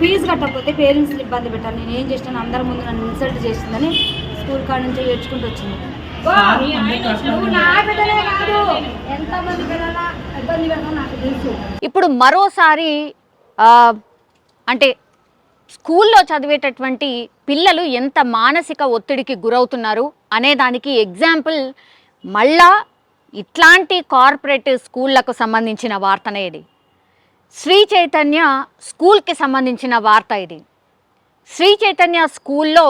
Fee కట్టకపోతే పేరెంట్స్ని ఇబ్బంది పెట్టాలి. నేను ఏం చేసినాను అందరి ముందు నన్ను ఇన్సల్ట్ చేసిందని స్కూల్ కాడ నుంచి ఏడ్చుకుంటూ వచ్చింది. నువ్వు నా బిడ్డలే కాదు. ఎంతమంది పిల్లల ఇబ్బంది పెడతా నాకు తెలుసు. ఇప్పుడు మరోసారి ఆ, అంటే స్కూల్లో చదివేటటువంటి పిల్లలు ఎంత మానసిక ఒత్తిడికి గురవుతున్నారు అనే దానికి ఎగ్జాంపుల్ మళ్ళా ఇట్లాంటి కార్పొరేట్ స్కూళ్ళకు సంబంధించిన వార్తనే ఇది. శ్రీ చైతన్య స్కూల్కి సంబంధించిన వార్త ఇది. శ్రీ చైతన్య స్కూల్లో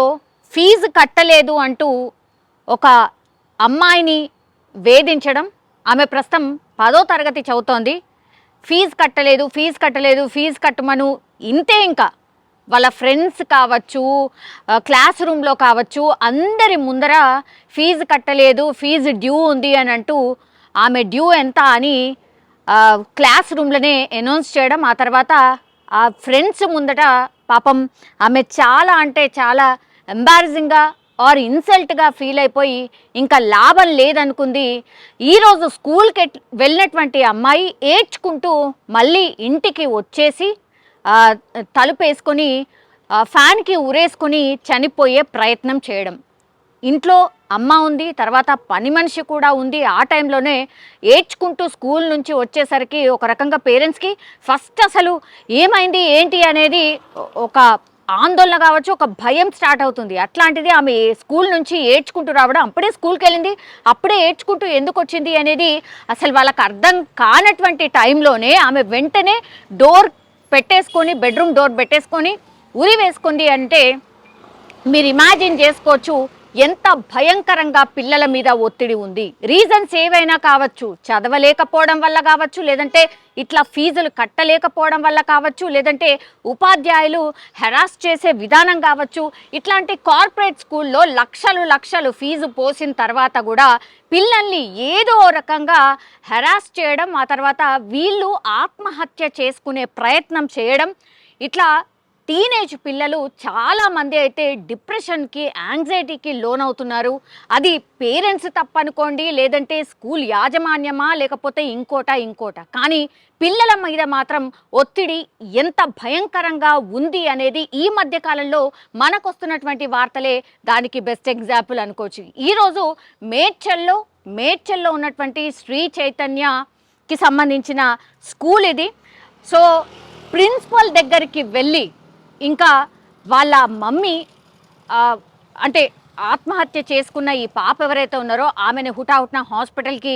ఫీజు కట్టలేదు అంటూ ఒక అమ్మాయిని వేధించడం ఆమె ప్రస్తుతం పదో తరగతి చదువుతోంది. ఫీజు కట్టలేదు ఫీజు కట్టలేదు ఫీజు కట్టమను ఇంతే ఇంకా. వాళ్ళ ఫ్రెండ్స్ కావచ్చు క్లాస్ రూమ్లో కావచ్చు అందరి ముందర ఫీజు కట్టలేదు ఫీజు డ్యూ ఉంది అని అంటూ ఆమె డ్యూ ఎంత అని క్లాస్ రూమ్లోనే అనౌన్స్ చేయడం ఆ తర్వాత ఆ ఫ్రెండ్స్ ముందట పాపం ఆమె చాలా అంటే చాలా ఎంబారసింగ్గా ఆర్ ఇన్సల్ట్గా ఫీల్ అయిపోయి ఇంకా లాభం లేదనుకుంది. ఈరోజు స్కూల్కి వెళ్ళినటువంటి అమ్మాయి ఏడ్చుకుంటూ మళ్ళీ ఇంటికి వచ్చేసి తలుపు తలుపేసుకొని ఫ్యాన్కి ఉరేసుకొని చనిపోయే ప్రయత్నం చేయడం. ఇంట్లో అమ్మ ఉంది తర్వాత పని మనిషి కూడా ఉంది. ఆ టైంలోనే ఏడ్చుకుంటూ స్కూల్ నుంచి వచ్చేసరికి ఒక రకంగా పేరెంట్స్కి ఫస్ట్ అసలు ఏమైంది ఏంటి అనేది ఒక ఆందోళన కావచ్చు ఒక భయం స్టార్ట్ అవుతుంది. అట్లాంటిది ఆమె స్కూల్ నుంచి ఏడ్చుకుంటూ రావడం అప్పుడే స్కూల్కి వెళ్ళింది అప్పుడే ఏడ్చుకుంటూ ఎందుకు వచ్చింది అనేది అసలు వాళ్ళకి అర్థం కానటువంటి టైంలోనే ఆమె వెంటనే డోర్ పెట్టేసుకొని బెడ్రూమ్ డోర్ పెట్టేసుకొని ఉరి వేసుకుంది అంటే మీరు ఇమాజిన్ చేసుకోవచ్చు ఎంత భయంకరంగా పిల్లల మీద ఒత్తిడి ఉంది. రీజన్స్ ఏవైనా కావచ్చు చదవలేకపోవడం వల్ల కావచ్చు లేదంటే ఇట్లా ఫీజులు కట్టలేకపోవడం వల్ల కావచ్చు లేదంటే ఉపాధ్యాయులు హెరాస్ చేసే విధానం కావచ్చు ఇట్లాంటి కార్పొరేట్ స్కూల్లో లక్షలు లక్షలు ఫీజు పోసిన తర్వాత కూడా పిల్లల్ని ఏదో రకంగా హెరాస్ చేయడం ఆ తర్వాత వీళ్ళు ఆత్మహత్య చేసుకునే ప్రయత్నం చేయడం ఇట్లా టీనేజ్ పిల్లలు చాలామంది అయితే డిప్రెషన్కి యాంగ్జైటీకి లోనవుతున్నారు. అది పేరెంట్స్ తప్పనుకోండి లేదంటే స్కూల్ యాజమాన్యమా లేకపోతే ఇంకోట ఇంకోట. కానీ పిల్లల మీద మాత్రం ఒత్తిడి ఎంత భయంకరంగా ఉంది అనేది ఈ మధ్య కాలంలో మనకొస్తున్నటువంటి వార్తలే దానికి బెస్ట్ ఎగ్జాంపుల్ అనుకోవచ్చు. ఈరోజు మేడ్చల్లో మేడ్చల్లో ఉన్నటువంటి శ్రీ చైతన్యకి సంబంధించిన స్కూల్ ఇది. సో ప్రిన్సిపల్ దగ్గరికి వెళ్ళి ఇంకా వాళ్ళ మమ్మీ అంటే ఆత్మహత్య చేసుకున్న ఈ పాప ఎవరైతే ఉన్నారో ఆమెను హుటాహుట్న హాస్పిటల్కి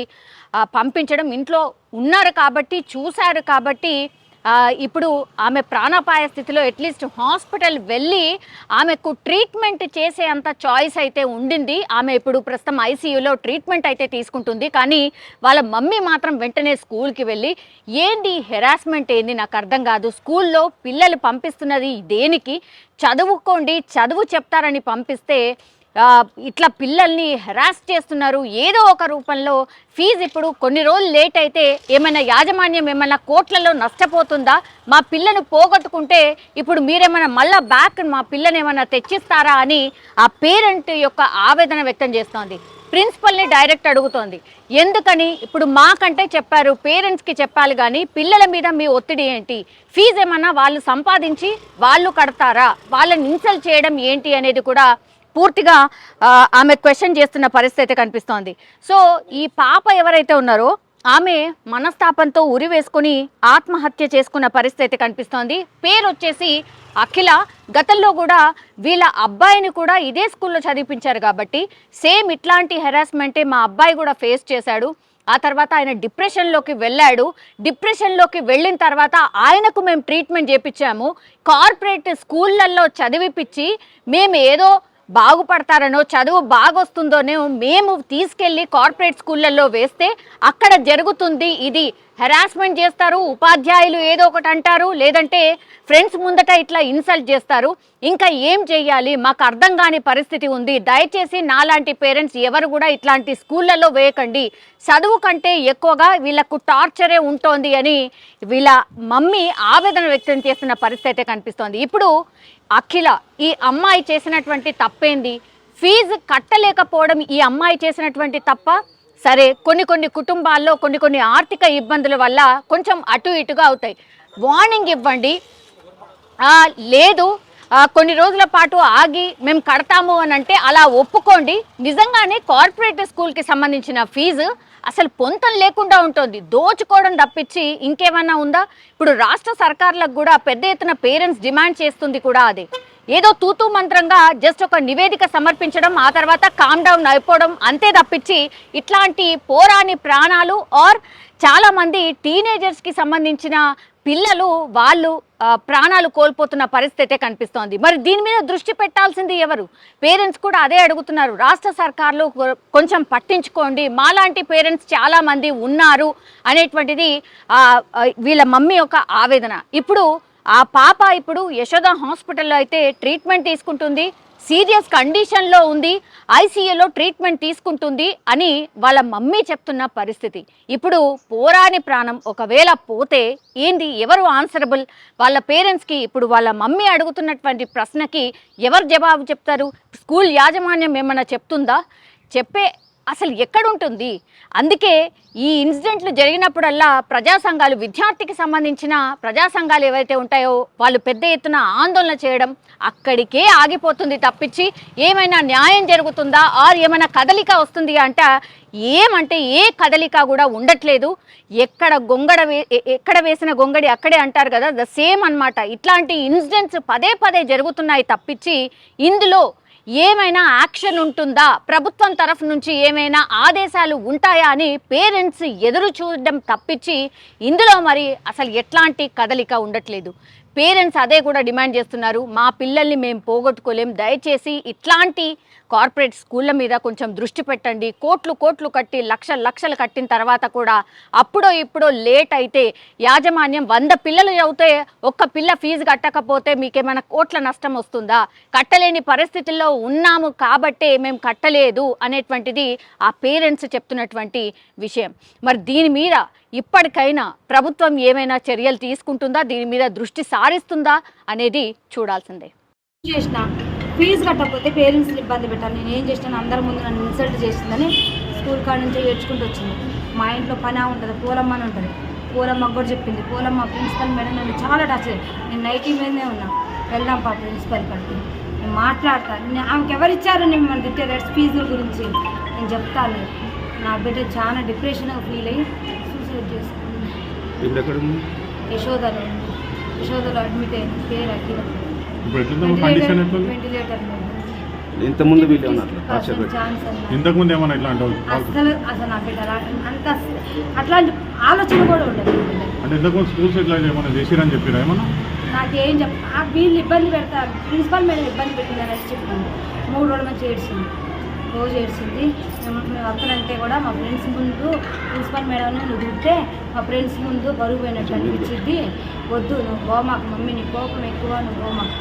పంపించడం ఇంట్లో ఉన్నారు కాబట్టి చూశారు కాబట్టి ఇప్పుడు ఆమె ప్రాణాపాయ స్థితిలో అట్లీస్ట్ హాస్పిటల్ వెళ్ళి ఆమెకు ట్రీట్మెంట్ చేసే అంత చాయిస్ అయితే ఉండింది. ఆమె ఇప్పుడు ప్రస్తుతం ఐసీయూలో ట్రీట్మెంట్ అయితే తీసుకుంటుంది. కానీ వాళ్ళ మమ్మీ మాత్రం వెంటనే స్కూల్కి వెళ్ళి ఏంటి హెరాస్మెంట్ ఏంది? నాకు అర్థం కాదు. స్కూల్లో పిల్లలు పంపిస్తున్నది దేనికి చదువుకోండి చదువు చెప్తారని పంపిస్తే ఇట్లా పిల్లల్ని హెరాస్ చేస్తున్నారు. ఏదో ఒక రూపంలో ఫీజు ఇప్పుడు కొన్ని రోజులు లేట్ అయితే ఏమైనా యాజమాన్యం ఏమైనా కోట్లలో నష్టపోతుందా? మా పిల్లను పోగొట్టుకుంటే ఇప్పుడు మీరేమైనా మళ్ళా బ్యాక్ మా పిల్లని ఏమైనా తెచ్చిస్తారా అని ఆ పేరెంట్ యొక్క ఆవేదన వ్యక్తం చేస్తోంది. ప్రిన్సిపల్ని డైరెక్ట్ అడుగుతోంది. ఎందుకని? ఇప్పుడు మాకంటే చెప్పారు పేరెంట్స్కి చెప్పాలి కానీ పిల్లల మీద మీ ఒత్తిడి ఏంటి? ఫీజు ఏమన్నా వాళ్ళు సంపాదించి వాళ్ళు కడతారా? వాళ్ళని ఇన్సల్ట్ చేయడం ఏంటి అనేది కూడా పూర్తిగా ఆమె క్వశ్చన్ చేస్తున్న పరిస్థితి అయితే కనిపిస్తోంది. సో ఈ పాప ఎవరైతే ఉన్నారో ఆమె మనస్తాపంతో ఉరి వేసుకుని ఆత్మహత్య చేసుకున్న పరిస్థితి అయితే కనిపిస్తోంది. పేరు వచ్చేసి అఖిల. గతంలో కూడా వీళ్ళ అబ్బాయిని కూడా ఇదే స్కూల్లో చదివించారు కాబట్టి సేమ్ ఇట్లాంటి హెరాస్మెంటే మా అబ్బాయి కూడా ఫేస్ చేశాడు. ఆ తర్వాత ఆయన డిప్రెషన్లోకి వెళ్ళాడు. డిప్రెషన్లోకి వెళ్ళిన తర్వాత ఆయనకు మేము ట్రీట్మెంట్ చేపించాము. కార్పొరేట్ స్కూళ్ళల్లో చదివిపించి మేము ఏదో బాగుపడతారనో చదువు బాగొస్తుందోనో మేము తీసుకెళ్ళి కార్పొరేట్ స్కూళ్ళల్లో వేస్తే అక్కడ జరుగుతుంది ఇది. హెరాస్మెంట్ చేస్తారు ఉపాధ్యాయులు ఏదో ఒకటి అంటారు లేదంటే ఫ్రెండ్స్ ముందట ఇట్లా ఇన్సల్ట్ చేస్తారు. ఇంకా ఏం చేయాలి మాకు అర్థం కాని పరిస్థితి ఉంది. దయచేసి నాలాంటి పేరెంట్స్ ఎవరు కూడా ఇట్లాంటి స్కూళ్ళల్లో వేయకండి. చదువు కంటే ఎక్కువగా వీళ్ళకు టార్చరే ఉంటోంది అని వీళ్ళ మమ్మీ ఆవేదన వ్యక్తం చేస్తున్న పరిస్థితి అయితే కనిపిస్తోంది. ఇప్పుడు అఖిల ఈ అమ్మాయి చేసినటువంటి తప్పేంది? ఫీజు కట్టలేకపోవడం ఈ అమ్మాయి చేసినటువంటి తప్ప? సరే కొన్ని కొన్ని కుటుంబాల్లో కొన్ని కొన్ని ఆర్థిక ఇబ్బందుల వల్ల కొంచెం అటు ఇటుగా అవుతాయి. వార్నింగ్ ఇవ్వండి. లేదు. కొన్ని రోజుల పాటు ఆగి మేము కడతాము అని అంటే అలా ఒప్పుకోండి. నిజంగానే కార్పొరేట్ స్కూల్కి సంబంధించిన ఫీజు అసలు పొంతం లేకుండా ఉంటుంది. దోచుకోవడం తప్పించి ఇంకేమన్నా ఉందా? ఇప్పుడు రాష్ట్ర సర్కార్లకు కూడా పెద్ద ఎత్తున పేరెంట్స్ డిమాండ్ చేస్తుంది కూడా అదే. ఏదో తూతూ మంత్రంగా జస్ట్ ఒక నివేదిక సమర్పించడం ఆ తర్వాత కామ్ డౌన్ అయిపోవడం అంతే తప్పించి ఇట్లాంటి పోరాని ప్రాణాలు ఆర్ చాలామంది టీనేజర్స్కి సంబంధించిన పిల్లలు వాళ్ళు ప్రాణాలు కోల్పోతున్న పరిస్థితే కనిపిస్తోంది. మరి దీని మీద దృష్టి పెట్టాల్సింది ఎవరు? పేరెంట్స్ కూడా అదే అడుగుతున్నారు. రాష్ట్ర సర్కార్లు కొంచెం పట్టించుకోండి. మాలాంటి పేరెంట్స్ చాలామంది ఉన్నారు అనేటువంటిది వీళ్ళ మమ్మీ యొక్క ఆవేదన. ఇప్పుడు ఆ పాప ఇప్పుడు యశోద హాస్పిటల్లో అయితే ట్రీట్మెంట్ తీసుకుంటుంది. సీరియస్ కండిషన్లో ఉంది. ఐసీయూలో ట్రీట్మెంట్ తీసుకుంటుంది అని వాళ్ళ మమ్మీ చెప్తున్న పరిస్థితి. ఇప్పుడు పోరాని ప్రాణం ఒకవేళ పోతే ఏంది? ఎవరు ఆన్సరబుల్? వాళ్ళ పేరెంట్స్కి ఇప్పుడు వాళ్ళ మమ్మీ అడుగుతున్నటువంటి ప్రశ్నకి ఎవరు జవాబు చెప్తారు? స్కూల్ యాజమాన్యం ఏమన్నా చెప్తుందా? చెప్పే అసలు ఎక్కడుంటుంది? అందుకే ఈ ఇన్సిడెంట్లు జరిగినప్పుడల్లా ప్రజా సంఘాలు విద్యార్థికి సంబంధించిన ప్రజా సంఘాలు ఏవైతే ఉంటాయో వాళ్ళు పెద్ద ఎత్తున ఆందోళన చేయడం అక్కడికే ఆగిపోతుంది తప్పించి ఏమైనా న్యాయం జరుగుతుందా? ఆర్ ఏమైనా కదలిక వస్తుంది అంట ఏమంటే ఏ కదలిక కూడా ఉండట్లేదు. ఎక్కడ గొంగడ వే ఎక్కడ వేసిన గొంగడి అక్కడే అంటారు కదా ద సేమ్ అన్నమాట. ఇట్లాంటి ఇన్సిడెంట్స్ పదే పదే జరుగుతున్నాయి తప్పించి ఇందులో ఏమైనా యాక్షన్ ఉంటుందా? ప్రభుత్వం తరఫు నుంచి ఏమైనా ఆదేశాలు ఉంటాయా అని పేరెంట్స్ ఎదురు చూడడం తప్పించి ఇందులో మరి అసలు ఎట్లాంటి కదలిక ఉండట్లేదు. పేరెంట్స్ అదే కూడా డిమాండ్ చేస్తున్నారు. మా పిల్లల్ని మేము పోగొట్టుకోలేం. దయచేసి ఇట్లాంటి కార్పొరేట్ స్కూళ్ళ మీద కొంచెం దృష్టి పెట్టండి. కోట్లు కోట్లు కట్టి లక్ష లక్షలు కట్టిన తర్వాత కూడా అప్పుడో ఇప్పుడో లేట్ అయితే యాజమాన్యం వంద పిల్లలు చదివితే ఒక్క పిల్ల ఫీజు కట్టకపోతే మీకేమైనా కోట్ల నష్టం వస్తుందా? కట్టలేని పరిస్థితుల్లో ఉన్నాము కాబట్టే మేము కట్టలేదు అనేటువంటిది ఆ పేరెంట్స్ చెప్తున్నటువంటి విషయం. మరి దీని మీద ఇప్పటికైనా ప్రభుత్వం ఏమైనా చర్యలు తీసుకుంటుందా? దీని మీద దృష్టి సారిస్తుందా? అనేది చూడాల్సిందే. చేసిన ఫీజు కట్టకపోతే పేరెంట్స్ని ఇబ్బంది పెట్టాలి. నేను ఏం చేసినాను అందరి ముందు నన్ను ఇన్సల్ట్ చేసిందని స్కూల్ కాడ నుంచి ఏడ్చుకుంటూ వచ్చింది. మా ఇంట్లో పని ఉంటుంది. పూలమ్మ అని ఉంటుంది. పూలమ్మకు కూడా చెప్పింది. పూలమ్మ ప్రిన్సిపల్ మేడం నన్ను చాలా టచ్ నేను నైటీ మీదనే ఉన్నా. వెళ్దాం పా ప్రిన్సిపల్ కాడికి. నేను మాట్లాడతా. నేను ఆమెకి ఎవరు ఇచ్చారు నేను మన తిట్టే రేట్స్ ఫీజుల గురించి నేను చెప్తాను. నా బిడ్డ చాలా డిప్రెషన్గా ఫీల్ అయ్యి సూసైడ్ ఉంది యశోదలో యశోదలో అడ్మిట్ అయింది. పేరు అఖిల. ఇప్పుడు ఎట్లుంది? కండిషన్ ఎట్లుంది? ఇంతకుముందు వీళ్ళు ఉన్నారు టార్చర్ పెట్టి ఛాన్స్ అన్న ఇంతకు ముందు ఏమన్నా ఇట్లాంటి వాళ్ళు- అసలు అసలు నా బిడ్డ అంత అట్లాంటి ఆలోచన కూడా ఉండదు. అంటే ఇంతకు ముందు స్కూల్స్ ఇట్లా ఏమన్నా చేసిరని చెప్పారా ఏమన్నా? నాకేం చెప్ ఆ వీళ్ళు ఇబ్బంది పెడతారు ప్రిన్సిపల్ మేడం ఇబ్బంది పెట్టింది అనేసి చెప్పింది. మూడు రోజుల నుంచి ఏడ్చింది. రోజు ఏడ్చింది. మేము అక్కడంటే కూడా మా ఫ్రెండ్స్ ముందు ప్రిన్సిపల్ మేడం నువ్వు తింటే మా ఫ్రెండ్స్ ముందు బరువు పోయినట్టు అనిపించింది వద్దు నువ్వు గోమాకు మమ్మీ నీ కోపం ఎక్కువ నువ్వు గోమాకు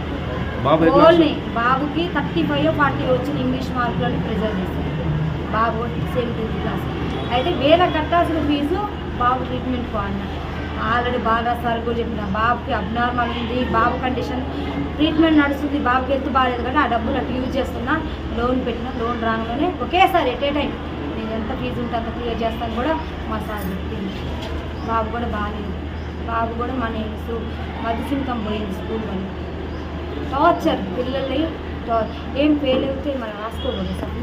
బాబు బాబుకి థర్టీ ఫైవ్ ఫార్టీ వచ్చిన ఇంగ్లీష్ మార్కులని ప్రిజర్వ్ చేస్తారు బాబు సేమ్ టెన్త్ క్లాస్. అయితే వేల కట్టాల్సిన ఫీజు బాబు ట్రీట్మెంట్ అన్న. ఆల్రెడీ బాగా సార్ కూడా చెప్పిన బాబుకి అబ్నార్మల్ ఉంది బాబు కండిషన్ ట్రీట్మెంట్ నడుస్తుంది బాబుకి ఎత్తు బాగాలేదు కానీ ఆ డబ్బులు అటు యూజ్ చేస్తున్నా లోన్ పెట్టిన లోన్ రాగానే ఒకేసారి ఎట్ ఏ టైం నేను ఎంత ఫీజు ఉంటే అంత క్లియర్ చేస్తాను కూడా మా సార్ చెప్పింది. బాబు కూడా బాగాలేదు. బాబు కూడా మన ఏసు మధుసింకం పోయింది స్కూల్ వల్ల టార్చర్ పిల్లల్ని టా- ఏం ఫెయిల్ అయితే మనం రాసుకోకూడదు సార్.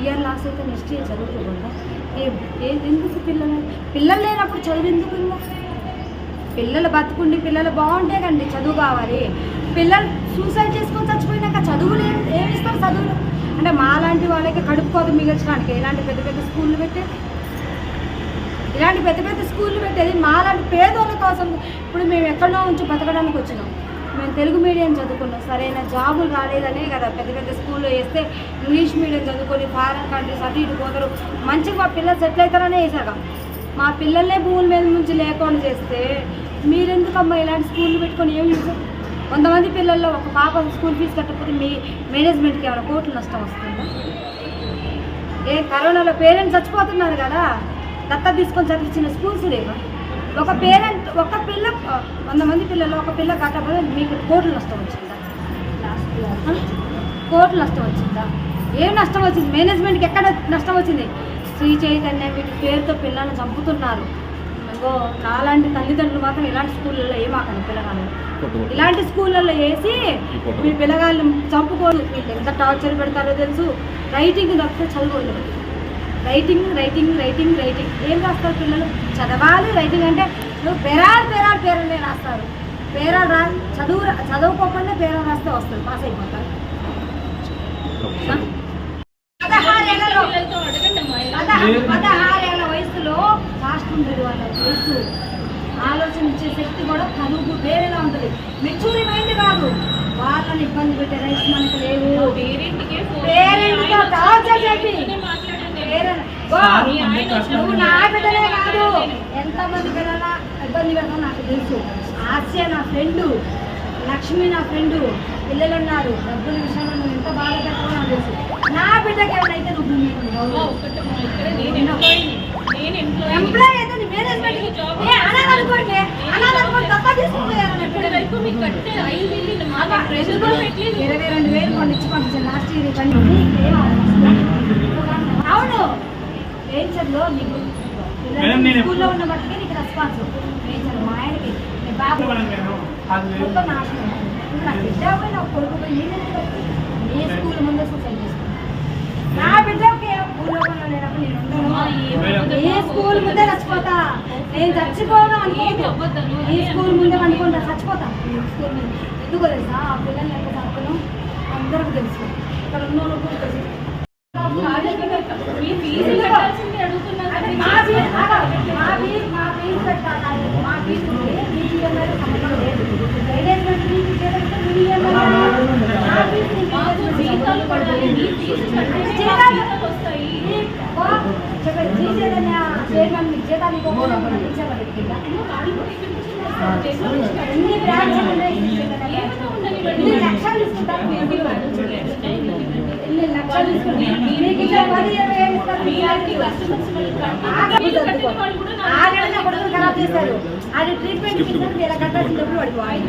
ఇయర్ లాస్ అయితే నెక్స్ట్ ఇయర్ చదువుకోకుండా ఏం ఏ- ఎందుకు పిల్లలు? పిల్లలు లేనప్పుడు చదువు ఎందుకు ఇంకా పిల్లలు బతుకుండి పిల్లలు బాగుంటే కండి చదువు కావాలి. పిల్లలు సూసైడ్ చేసుకొని చచ్చిపోయినాక చదువులు ఏం ఏమి ఇస్తారు చదువులు? అంటే మాలాంటి వాళ్ళకి కడుపుకోదు మిగల్చడానికి ఇలాంటి పెద్ద పెద్ద స్కూళ్ళు పెట్టే ఇలాంటి పెద్ద పెద్ద స్కూళ్ళు పెట్టేది మాలాంటి పేదోళ్ళ కోసం. ఇప్పుడు మేము ఎక్కడో ఉంచి బతకడానికి వచ్చినాం. మేము తెలుగు మీడియం చదువుకున్నాం. సరైన జాబులు రాలేదనే కదా పెద్ద పెద్ద స్కూల్లో వేస్తే ఇంగ్లీష్ మీడియం చదువుకొని ఫారెన్ కంట్రీస్ అటు ఇటు పోతారు. మంచిగా మా పిల్లలు సెటిల్ అవుతారనే వేసాక మా పిల్లల్నే భూముల మీద నుంచి లేకుండా చేస్తే మీరెందుకమ్మా ఇలాంటి స్కూల్ పెట్టుకొని ఏం యూజ్ కొంతమంది పిల్లల్లో ఒక పాప స్కూల్ ఫీజు కట్టకపోతే మీ మేనేజ్మెంట్కి ఏమైనా కోట్లు నష్టం వస్తుందా? ఏ కరోనాలో పేరెంట్స్ చచ్చిపోతున్నారు కదా. దత్త తీసుకొని చదివించిన స్కూల్స్ లేవా? ఒక పేరెంట్ ఒక పిల్ల వంద మంది పిల్లలు ఒక పిల్ల కట్టకపోతే మీకు కోట్లు నష్టం వచ్చిందా? కోట్లు నష్టం వచ్చిందా? ఏం నష్టం వచ్చింది? మేనేజ్మెంట్కి ఎక్కడ నష్టం వచ్చింది? శ్రీ చైతన్య వీటి పేరుతో పిల్లల్ని చంపుతున్నారు. ఇంకో నాలాంటి తల్లిదండ్రులు మాత్రం ఇలాంటి స్కూళ్ళల్లో ఏమాకండి పిల్లగాళ్ళు? ఇలాంటి స్కూళ్ళల్లో వేసి మీ పిల్లగాళ్ళు చంపుకోరు. వీళ్ళు ఎంత టార్చర్ పెడతారో తెలుసు. రైటింగ్ తప్పితే చదువుకోలేదు రైటింగ్ రైటింగ్ రైటింగ్ రైటింగ్ ఏం రాస్తారు పిల్లలు? చదవాలి రైటింగ్ అంటే నువ్వు పెరాలు పెరాలు పేరలే రాస్తారు. పేరాలు రా చదువు చదువుకోకుండా పేరాలు రాస్తే వస్తుంది. పాస్ అయిపోతారు. పదహారేళ్ళలో పద- పదహారేళ్ళ వయసులో ఫాస్ట్ ఉండదు వాళ్ళ వయసు. ఆలోచించే శక్తి కూడా కనుగు వేరేగా ఉంటుంది. మెచ్యూరి మైండ్ కాదు. వాళ్ళని ఇబ్బంది పెట్టే రైట్స్ మనకు లేవు పేరెంట్తో టార్చర్ చేసి పేరెంట్ గో, నువ్వు నా బిడ్డలే కాదు. ఎంతమంది పిల్లల ఇబ్బంది పెడతావు నాకు తెలుసు. ఆస్య నా ఫ్రెండ్ లక్ష్మి నా ఫ్రెండ్ పిల్లలు ఉన్నారు డబ్బుల విషయంలో నువ్వు ఎంత బాధ పెట్టావో నాకు తెలుసు. నా బిడ్డకి ఎవరైతే నువ్వు. ఎంప్లాయ్ అయితే నీ మేనేజ్మెంట్ ఏ అనాలనుకోండి అనాలనుకోండి తప్ప తీసుకుంటారు ఇరవై రెండు వేలు కొన్ని ఇచ్చి పంపించాను. Last year? అవును. నేచర్లో నీకు పిల్లలు స్కూల్లో ఉన్న బట్టికే నీకు రెస్పాన్స్ నేచర్ మా ఆయనకి. నీ బాబు మొత్తం నాశనం. నా బిడ్డ పోయి నా కొడుకు పోయి నేనే స్కూల్ ముందే సూసైడ్ చేసుకున్నాను నా బిడ్డకి భూలోకంలో లేనప్పుడు నేను ఉండను. ఏ స్కూల్ ముందే చచ్చిపోతా. నేను చచ్చిపోను అనుకోను ఈ స్కూల్ ముందే అనుకుంటా చచ్చిపోతా స్కూల్ ముందు ఎందుకో తెలుసా? ఆ పిల్లల్ని ఎంత చదువుకున్నాం అందరికి తెలుసు. ఇక్కడ ఉన్న కూడా తెలుసు. ఎన్ని బ్రాంచ్లు ఉన్నాయి? లక్షలు తీసుకుంటారు? ఖరాబ్ చేశారు అది ట్రీట్మెంట్ ఇచ్చినప్పుడు ఇలా కట్టాల్సిన డబ్బులు పడిపోవాలి